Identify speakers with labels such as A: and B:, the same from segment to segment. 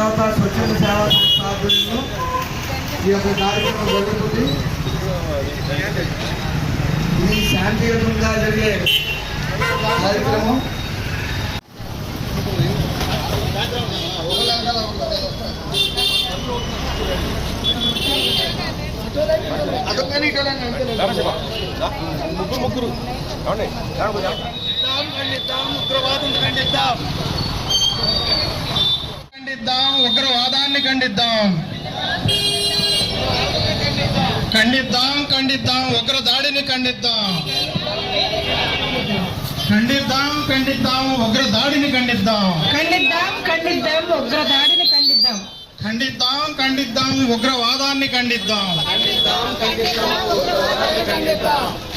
A: తర్వాత స్వచ్ఛంద సేవా సంస్థ ఆధ్వర్యంలో. ఈ యొక్క కార్యక్రమం జరుగుతుంది. ఇది శాంతియుతంగా జరిగే కార్యక్రమం. ముగ్గురు ముగ్గురు.
B: ఖండిద్దాం ఖండిద్దాం ఉగ్రవాదం ఖండిద్దాం ఉగ్రవాదాన్ని ఖండిద్దాం. ఖండిద్దాం ఖండిద్దాం ఉగ్ర దాడిని ఖండిద్దాం ఖండిద్దాం ఖండిద్దాం. ఉగ్ర దాడిని ఖండిద్దాం.
C: ఖండిద్దాం ఖండిద్దాం ఉగ్రదాడిని ఖండిద్దాం.
B: ఖండిద్దాం ఖండిద్దాం ఉగ్రవాదాన్ని ఖండిద్దాం.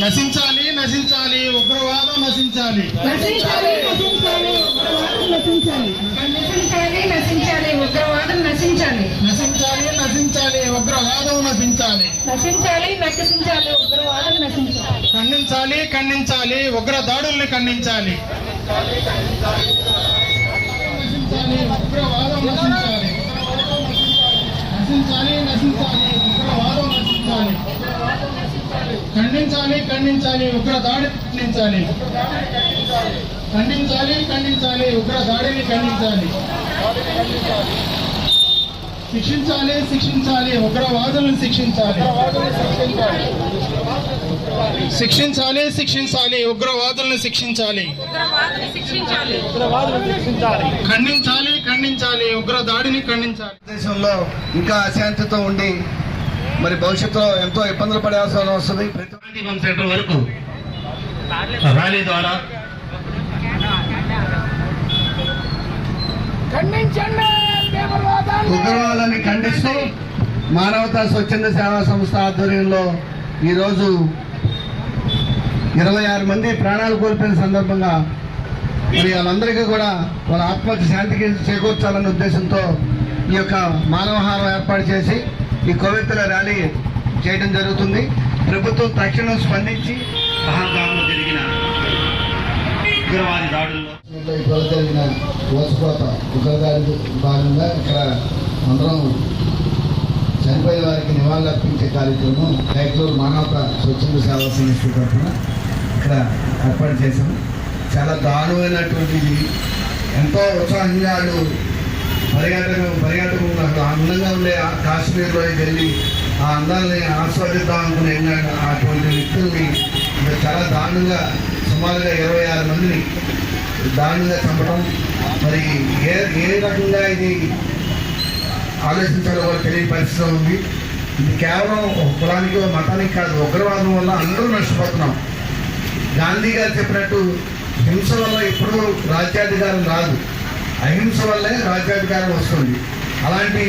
B: నశించాలి నశించాలి ఉగ్రవాదం నశించాలి.
C: నశించాలి. నశించాలి ఉగ్రవాదం నశించాలి. నశించాలి నశించాలి ఉగ్రవాదం నశించాలి.
B: నశించాలి నశించాలి ఉగ్రవాదం నశించాలి.
C: నశించాలి నశించాలి ఉగ్రవాదం నశించాలి.
B: ఖండించాలి ఖండించాలి ఉగ్ర దాడుల్ని ఖండించాలి. నశించాలి ఉగ్రవాదం నశించాలి. నశించాలి నశించాలి ఉగ్రవాదం నశించాలి ఖండించాలి ఖండించాలి ఉగ్ర దాడి ఖండించాలి. ఖండించాలి ఖండించాలి ఉగ్ర దాడిని ఖండించాలి. శిక్షించాలి శిక్షించాలి ఉగ్రవాదులను శిక్షించాలి. శిక్షించాలి శిక్షించాలి ఉగ్రవాదులను శిక్షించాలి. ఖండించాలి ఖండించాలి ఉగ్ర దాడిని ఖండించాలి.
A: దేశంలో ఇంకా అశాంతితో ఉండి మరి భవిష్యత్తులో ఎంతో ఇబ్బందులు పడే అవసరం వస్తుంది.
D: సెంటర్ వరకు ర్యాలీ ద్వారా
A: ఉగ్రవాదాన్ని ఖండిస్తూ మానవతా స్వచ్ఛంద సేవా సంస్థ ఆధ్వర్యంలో ఈరోజు ఇరవై ఆరు మంది ప్రాణాలు కోల్పోయిన సందర్భంగా మరి వాళ్ళందరికీ కూడా వాళ్ళ ఆత్మహత్య శాంతికి చేకూర్చాలనే ఉద్దేశంతో ఈ యొక్క మానవహారం ఏర్పాటు చేసి ఈ కొవ్వెత్తుల ర్యాలీ చేయడం జరుగుతుంది. ప్రభుత్వం తక్షణం స్పందించి
D: పహల్గామ్లో జరిగిన ఉగ్రవాది దాడుల్లో
A: ఇటీవల జరిగిన ఓసుకోత ఉగ్రదాడి భాగంగా ఇక్కడ అందరం చనిపోయిన వారికి నివాళులు అర్పించే కార్యక్రమం రైతులు మానవత స్వచ్ఛంద సేవా సంస్థ తరఫున ఇక్కడ ఏర్పాటు చేశాము. చాలా దారుణమైనటువంటిది. ఎంతో ఉత్సాహంగా వాళ్ళు పర్యాటక పర్యాటకంలో అక్కడ అందంగా ఉండే ఆ కాశ్మీర్లో వెళ్ళి ఆ అందాలని ఆస్వాదిద్దాం అనుకునే అటువంటి వ్యక్తుల్ని చాలా దారుణంగా సుమారుగా ఇరవై ఆరు మందిని దారుణంగా చంపడం. మరి ఏ ఏ రకంగా ఇది ఆలోచించాలో తెలియని పరిస్థితి ఉంది. ఇది కేవలం ఒక కులానికి మతానికి కాదు ఉగ్రవాదం వల్ల అందరూ నష్టపోతున్నాం. గాంధీ గారు చెప్పినట్టు హింస వల్ల ఎప్పుడూ రాజ్యాధికారం రాదు. అహింస వల్లే రాజ్యాధికారం వస్తుంది. అలాంటి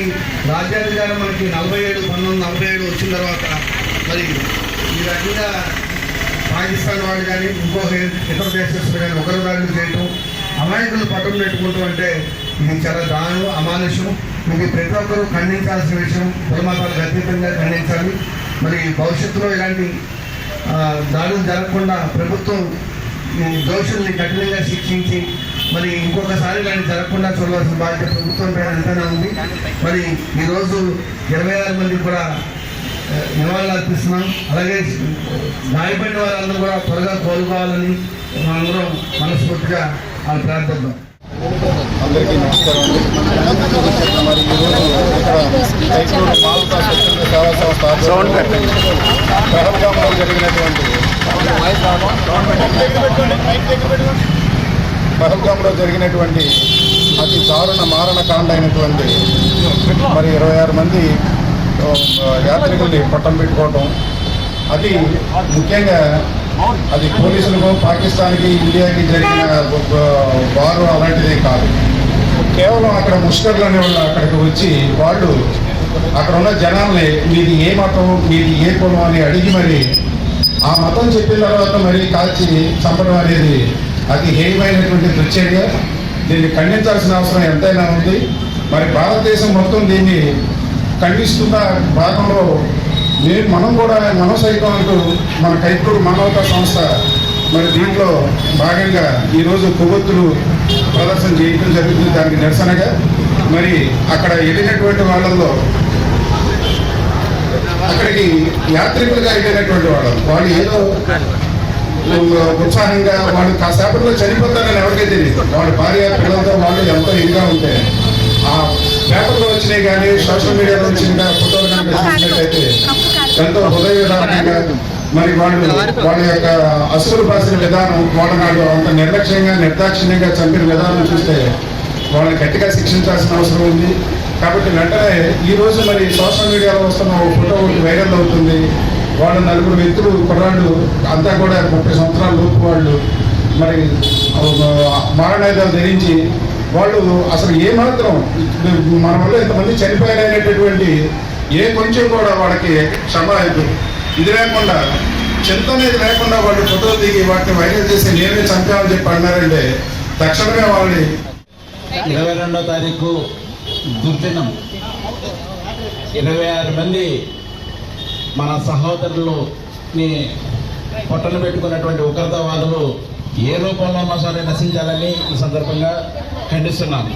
A: రాజ్యాధికారం మనకి నలభై ఏడు పంతొమ్మిది నలభై ఏడు వచ్చిన తర్వాత మరి ఈ రకంగా పాకిస్తాన్ వాళ్ళు కానీ ఇంకో ఇతర దేశస్తులు కానీ ఒకరి దాడులు చేయటం అమాయకులు పట్టం పెట్టుకుంటూ అంటే ఇది చాలా దాను అమానుషం ఇది ప్రతి ఒక్కరూ ఖండించాల్సిన విషయం. కులమతాలకు అతీతంగా ఖండించాలి. మరి భవిష్యత్తులో ఇలాంటి దాడులు జరగకుండా ప్రభుత్వం ఈ దోషుల్ని కఠినంగా శిక్షించి మరి ఇంకొకసారి ఇలాంటి జరగకుండా చూడవలసిన బాధ్యత ప్రభుత్వం పైన ఎంతైనా ఉంది. మరి ఈరోజు ఇరవై ఆరు మంది కూడా నివాళులు అర్పిస్తున్నాం. అలాగే గాయపడిన వారందరూ కూడా త్వరగా కోలుకోవాలని మనందరం మనస్ఫూర్తిగా వాళ్ళు ప్రార్థిద్దాం.
E: అందరికీ నమస్కారం అండి. మరి ఈరోజు ఇక్కడ కైకూరు మాల్కా స్వచ్ఛంద సేవా సంస్థ ఆధ్వర్యంలో పహల్గామ్లో జరిగినటువంటి పహల్గామ్లో జరిగినటువంటి అతి దారుణ మారణకాండ అయినటువంటి మరి ఇరవై ఆరు మంది యాత్రికుల్ని పట్టం పెట్టుకోవటం అది ముఖ్యంగా అది పోలీసులకు పాకిస్తాన్కి ఇండియాకి జరిగిన వారు అలాంటిదే కాదు. కేవలం అక్కడ ముష్కర్లు అనేవాళ్ళు అక్కడికి వచ్చి వాళ్ళు అక్కడ ఉన్న జనాల్ని మీది ఏ మతం మీది ఏ కులం అని అడిగి మరి ఆ మతం చెప్పిన తర్వాత మరి కాల్చి చంపడం అనేది అతి హేయమైనటువంటి దుశ్చర్య దీన్ని ఖండించాల్సిన అవసరం ఎంతైనా ఉంది. మరి భారతదేశం మొత్తం దీన్ని ఖండిస్తున్న భాగంలో నేను మనం కూడా మనం సైతం అంటూ మన కైకూరు మానవతా సంస్థ మరి దీంట్లో భాగంగా ఈరోజు కొవ్వొత్తులు ప్రదర్శన చేయడం జరుగుతుంది. దానికి నిరసనగా మరి అక్కడ వెళ్ళినటువంటి వాళ్ళల్లో అక్కడికి యాత్రికులుగా వెళ్ళినటువంటి వాళ్ళు. వాళ్ళు ఏదో ఉత్సాహంగా వాడు కాసేపట్లో చనిపోతారని ఎవరికీ తెలియదు. వాడి భార్య పిల్లలతో వాళ్ళు ఎంతో ఇదిగా ఉంటే ఆ పేపర్లో వచ్చినాయి కానీ సోషల్ మీడియాలో వచ్చిన ఫోటోలు కనిపిస్తున్నట్లయితే ఎంతో హృదయ విధానంగా మరి వాళ్ళు వాళ్ళ యొక్క అసలు పాసిన విధానం వాళ్ళ నాడు అంత నిర్లక్ష్యంగా నిర్దాక్షిణ్యంగా చంపిన విధానం చూస్తే వాళ్ళని గట్టిగా శిక్షించాల్సిన అవసరం ఉంది. కాబట్టి వెంటనే ఈ రోజు మరి సోషల్ మీడియాలో వస్తున్న ఒక ఫోటో ఒకటి వైరల్ అవుతుంది. వాళ్ళు నలుగురు వ్యక్తులు కుర్రాళ్ళు అంతా కూడా ముప్పై సంవత్సరాల లోపు వాళ్ళు మరి మారణాయుధాలు ధరించి వాళ్ళు అసలు ఏమాత్రం మన వల్ల ఇంతమంది చనిపోయారనేటటువంటి ఏ కొంచెం కూడా వాళ్ళకి క్షమ ఇది లేకుండా చింత అనేది లేకుండా వాళ్ళు ఫోటో దిగి వాటిని వైరల్ చేసి నేనే చంపామని చెప్పి అన్నారంటే తక్షణమే వాళ్ళని
F: ఇరవై రెండో తారీఖు దుర్దినం. ఇరవై ఆరు మంది మన సహోదరులని పొట్టన పెట్టుకున్నటువంటి ఉగ్రతవాదులు ఏ రూపంలో ఉన్నా సరే నశించాలని ఈ సందర్భంగా ఖండిస్తున్నాను.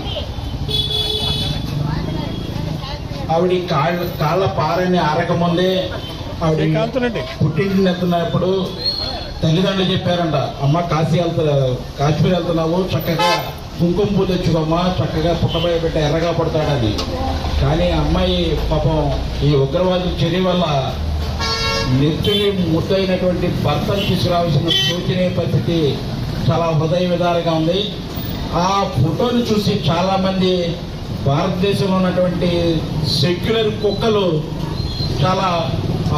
F: ఆవిడ కాళ్ళ కాళ్ళ పారని ఆరకముందే ఆవిడ పుట్టినప్పుడు తల్లిదండ్రులు చెప్పారంట అమ్మ కాశీ వెళ్తా కాశ్మీర్ వెళ్తున్నావు చక్కగా కుంకుమ పూలు తెచ్చుకోమ్మా చక్కగా పుట్టబోయ బిడ్డ ఎర్రగా పడతాడని. కానీ అమ్మాయి పాపం ఈ ఉగ్రవాదు చర్య వల్ల నెత్తుని ముద్దైనటువంటి భర్తను తీసుకురావాల్సిన సూచన పరిస్థితి చాలా హృదయ విధాలుగా ఉంది. ఆ ఫోటోను చూసి చాలామంది భారతదేశంలో ఉన్నటువంటి సెక్యులర్ కుక్కలు చాలా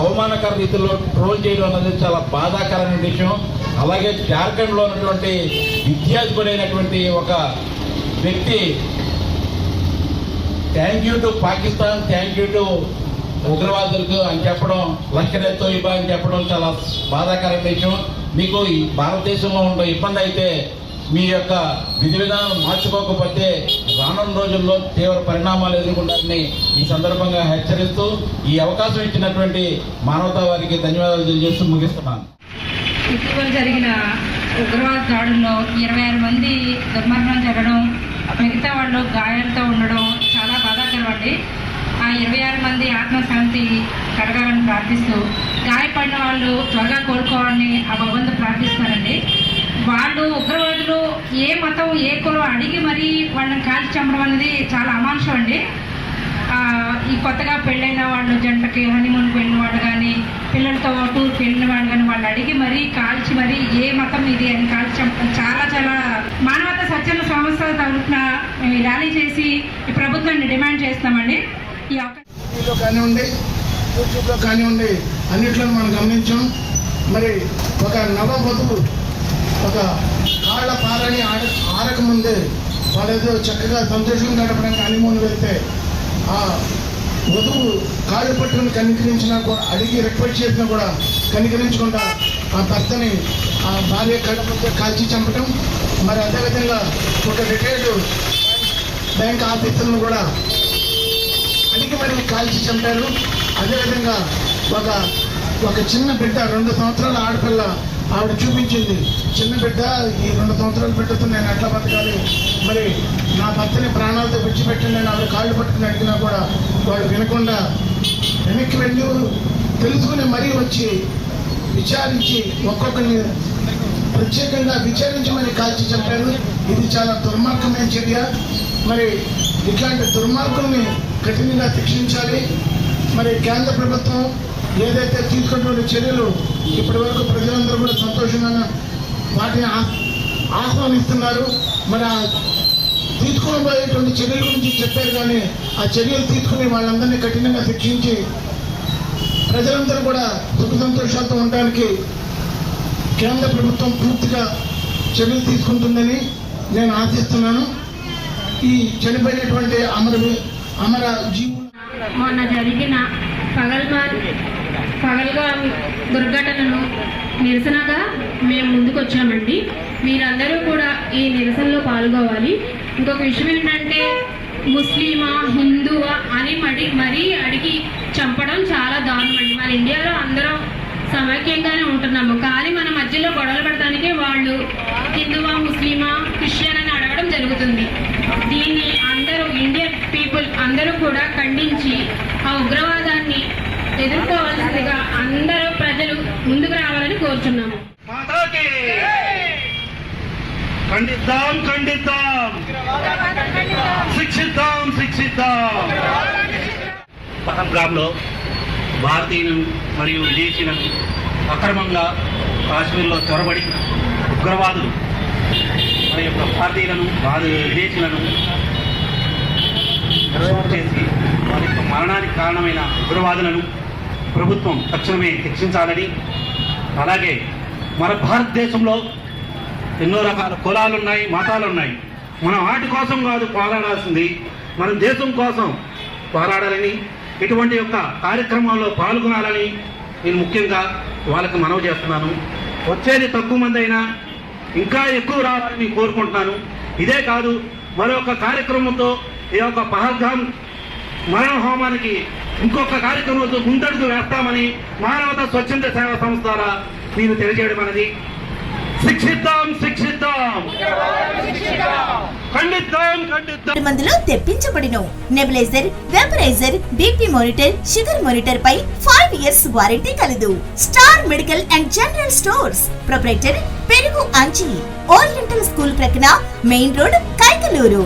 F: అవమానకర రీతిలో ట్రోల్ చేయడం అనేది చాలా బాధాకరమైన విషయం. అలాగే జార్ఖండ్లో ఉన్నటువంటి విద్యాధిపరైనటువంటి ఒక వ్యక్తి thank you to Pakistan thank you to ఉగ్రవాదులకు అని చెప్పడం లష్కర్ తోయిబా అని చెప్పడం చాలా బాధాకరమైన విషయం. మీకు ఈ భారతదేశంలో ఉండే ఇబ్బంది అయితే మీ యొక్క విధి విధానం మార్చుకోకపోతే రానున్న రోజుల్లో తీవ్ర పరిణామాలు ఎదుర్కొంటారని ఈ సందర్భంగా హెచ్చరిస్తూ ఈ అవకాశం ఇచ్చినటువంటి మానవతా వారికి ధన్యవాదాలు తెలియజేస్తూ ముగిస్తున్నాను.
C: ఇటీవల జరిగిన ఉగ్రవాద దాడుల్లో ఇరవై ఆరు మంది దుర్మరణం జరగడం మిగతా వాళ్ళు గాయాలతో ఉండడం చాలా ఆ ఇరవై ఆరు మంది ఆత్మశాంతి కలగాలని ప్రార్థిస్తూ గాయపడిన వాళ్ళు త్వరగా కోలుకోవాలని ఆ భగవంతు ప్రార్థిస్తారండి వాళ్ళు ఉగ్రవాదులు ఏ మతం ఏ కులం అడిగి మరీ వాళ్ళని కాల్చి చంపడం అనేది చాలా అమానుషం అండి. ఈ కొత్తగా పెళ్ళైన వాళ్ళు జంటకి హనీమూన్ వెళ్ళిన వాళ్ళు కానీ పిల్లలతో టూర్కి వెళ్ళిన వాళ్ళు కానీ వాళ్ళు అడిగి మరీ కాల్చి మరీ ఏ మతం ఇది అని కాల్చి చంపడం చాలా చాలా మానవతా సత్యాల సంస్థ తరఫున జారీ చేసి ఈ ప్రభుత్వాన్ని డిమాండ్ చేస్తామండి ఈ అవకాశం
G: కానివ్వండి యూట్యూబ్లో కానివ్వండి అన్నిట్లో మనం గమనించాం. మరి ఒక నవ వధువు ఒక కాళ్ళ పారని ఆడ ఆరకముందే వాళ్ళేదో చక్కగా సంతోషంగా గడపడానికి హనీమూన్ వెళ్తే ఆ వధువు కాళ్ళు పట్టుకుని కనికరించినా కూడా అడిగి రిక్వెస్ట్ చేసినా కూడా కనికరించకుండా ఆ భర్తని ఆ భార్య కళ్ళ కాల్చి చంపటం. మరి అదేవిధంగా ఒక రిటైర్డ్ బ్యాంక్ ఆఫీసులను కూడా అడిగి మరి కాల్చి చంపారు. అదేవిధంగా ఒక ఒక చిన్న బిడ్డ రెండు సంవత్సరాల ఆడపిల్ల ఆవిడ చూపించింది. చిన్న బిడ్డ ఈ రెండు సంవత్సరాల బిడ్డతో నేను ఎట్లా బతకాలి? మరి నా భర్తని ప్రాణాలతో విడిచిపెట్టి నేను ఆవిడ కాళ్ళు పట్టుకుని అడిగినా కూడా వాడు వినకుండా వెనక్కి వెళ్ళి తెలుసుకుని మరీ వచ్చి విచారించి ఒక్కొక్కరిని ప్రత్యేకంగా విచారించమని కాల్చి చెప్పారు ఇది చాలా దుర్మార్గమైన చర్య. మరి ఇట్లాంటి దుర్మార్గుల్ని కఠినంగా శిక్షించాలి. మరి కేంద్ర ప్రభుత్వం ఏదైతే తీసుకున్నటువంటి చర్యలు ఇప్పటి వరకు ప్రజలందరూ కూడా సంతోషంగా వాటిని ఆ- ఆహ్వానిస్తున్నారు. మరి ఆ తీసుకోబోయేటువంటి చర్యల గురించి చెప్పారు కానీ ఆ చర్యలు తీసుకుని వాళ్ళందరినీ కఠినంగా శిక్షించి ప్రజలందరూ కూడా సుఖ సంతోషాలతో ఉండడానికి కేంద్ర ప్రభుత్వం పూర్తిగా చర్యలు తీసుకుంటుందని నేను ఆశిస్తున్నాను. ఈ చనిపోయినటువంటి అమర అమర జీవులు
C: మొన్న జరిగిన పగల్మాన్ పగల్గా దుర్ఘటనను నిరసనగా మేము ముందుకు వచ్చామండి మీరందరూ కూడా ఈ నిరసనలో పాల్గొవాలి. ఇంకొక విషయం ఏంటంటే ముస్లిమా హిందువా అని మడి మరీ అడిగి చంపడం చాలా దారుణం అండి మన ఇండియాలో అందరం సమైక్యంగానే ఉంటున్నాము. కానీ మన మధ్యలో గొడవలు పడటానికే వాళ్ళు హిందువా ముస్లిమా క్రిస్టియన్ అని జరుగుతుంది. దీన్ని అందరూ ఇండియన్ పీపుల్ అందరూ కూడా ఖండించి ఆ ఉగ్రవాదాన్ని ఎదుర్కోవాల్సిందిగా అందరూ ప్రజలు ముందుకు రావాలని కోరుచున్నాము.
D: ఖండిద్దాం ఖండిద్దాం. శిక్షిద్దాం శిక్షిద్దాం. పహల్గామ్లో భారతీయులను మరియు విదేశీయులను అక్రమంగా కాశ్మీర్లో చొరబడి ఉగ్రవాదులు మన యొక్క భారతీయులను భారత విదేశీయులను చేసి వారి యొక్క మరణానికి కారణమైన ఉగ్రవాదులను ప్రభుత్వం తక్షణమే శిక్షించాలని అలాగే మన భారతదేశంలో ఎన్నో రకాల కులాలు ఉన్నాయి మతాలు ఉన్నాయి మనం వాటి కోసం కాదు పోరాడాల్సింది మన దేశం కోసం పోరాడాలని ఇటువంటి యొక్క కార్యక్రమాల్లో పాల్గొనాలని నేను ముఖ్యంగా వాళ్ళకి మనవి చేస్తున్నాను. వచ్చేది తక్కువ మంది అయినా ఇంకా ఎక్కువ రావాలని కోరుకుంటున్నాను. ఇదే కాదు మరొక కార్యక్రమంతో ఈ యొక్క పహల్గాం మరణ హోమానికి ఇంకొక కార్యక్రమంతో ముందడుగు వేస్తామని మానవత స్వచ్ఛంద సేవా సంస్థ ద్వారా నేను తెలియజేయడం అనేది శిక్షిద్దాం శిక్షిద్దాం!
H: మందులో తెప్పించబడిన nebuliser vaporiser BP monitor sugar monitor పై ఫైవ్ ఇయర్స్ వారంటీ కలదు. Star medical and general stores. Proprietor పెరుగు అంచి ఓరియంటల్ స్కూల్ ప్రక్కన మెయిన్ రోడ్ కైకలూరు.